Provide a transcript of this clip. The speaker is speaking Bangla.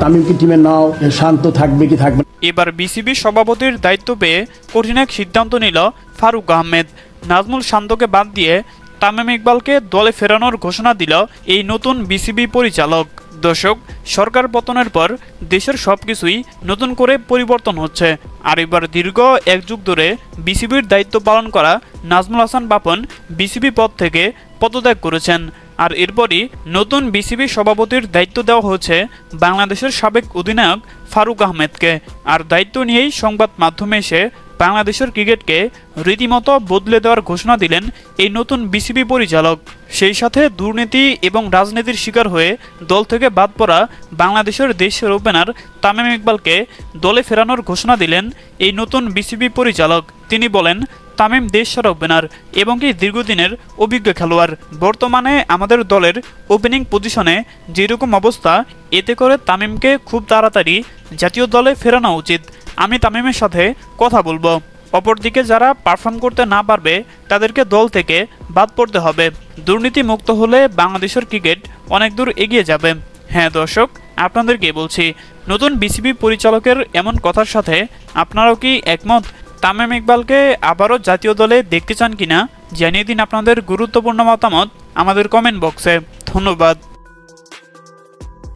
তামিমকে টিমে নাও শান্ত থাকবে কি থাকবে এবার বিসিবি সভাপতির দায়িত্ব পেয়ে কঠিন এক সিদ্ধান্ত নিল ফারুক আহমেদ। নাজমুল শান্তকে বাদ দিয়ে তামিম ইকবালকে দলে ফেরানোর ঘোষণা দিল এই নতুন বিসিবি পরিচালক। দর্শক, সরকার পতনের পর দেশের সবকিছুই নতুন করে পরিবর্তন হচ্ছে। আর এবার দীর্ঘ এক যুগ ধরে বিসিবির দায়িত্ব পালন করা নাজমুল হাসান বাপন বিসিবি পদ থেকে পদত্যাগ করেছেন। আর এরপরই নতুন বিসিবি সভাপতির দায়িত্ব দেওয়া হচ্ছে বাংলাদেশের সাবেক অধিনায়ক ফারুক আহমেদকে। আর দায়িত্ব নিয়েই সংবাদ মাধ্যমে এসে বাংলাদেশের ক্রিকেটকে রীতিমতো বদলে দেওয়ার ঘোষণা দিলেন এই নতুন বিসিবি পরিচালক। সেই সাথে দুর্নীতি এবং রাজনীতির শিকার হয়ে দল থেকে বাদ পড়া বাংলাদেশের দেশের ওপেনার তামিম ইকবালকে দলে ফেরানোর ঘোষণা দিলেন এই নতুন বিসিবি পরিচালক। তিনি বলেন তামিম দেশ সেরা ওপেনার এবং কি দীর্ঘদিনের অভিজ্ঞ খেলোয়াড়। বর্তমানে আমাদের দলের ওপেনিং পজিশনে যেরকম অবস্থা, এতে করে তামিমকে খুব তাড়াতাড়ি জাতীয় দলে ফেরানো উচিত। আমি তামিমের সাথে কথা বলব। অপরদিকে যারা পারফর্ম করতে না পারবে, তাদেরকে দল থেকে বাদ পড়তে হবে। দুর্নীতি মুক্ত হলে বাংলাদেশের ক্রিকেট অনেক দূর এগিয়ে যাবে। হ্যাঁ দর্শক আপনাদেরকে বলছি, নতুন বিসিবি পরিচালকের এমন কথার সাথে আপনারাও কি একমত? তামিম ইকবালকে আবারও জাতীয় দলে দেখতে চান কিনা জানিয়ে দিন আপনাদের গুরুত্বপূর্ণ মতামত আমাদের কমেন্ট বক্সে ধন্যবাদ।